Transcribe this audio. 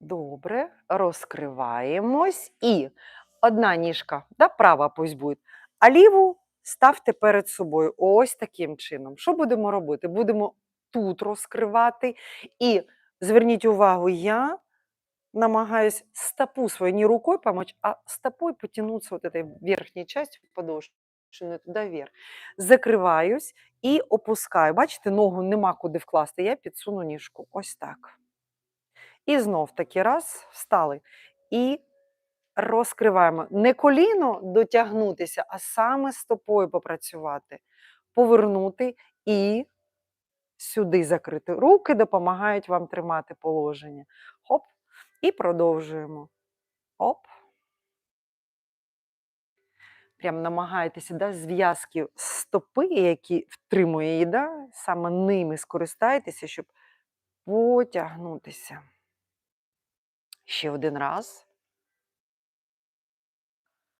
Добре, розкриваємось. І одна ніжка, да, права пусть буде, а ліву ставте перед собою. Ось таким чином. Що будемо робити? Будемо тут розкривати. І зверніть увагу, я намагаюсь стопу свою не рукой помочь, а стопой потянуться вот этой верхней частью подошвы туда вверх. Закриваюсь і опускаю. Бачите, ногу нема куди вкласти. Я підсуну ніжку. Ось так. І знов таки раз, встали. І розкриваємо. Не коліно дотягнутися, а саме стопою попрацювати. Повернути і сюди закрити. Руки допомагають вам тримати положення. Хоп. І продовжуємо. Оп. Прям намагайтеся да, зв'язки стопи, які втримує її, да, саме ними скористайтеся, щоб потягнутися. Ще один раз.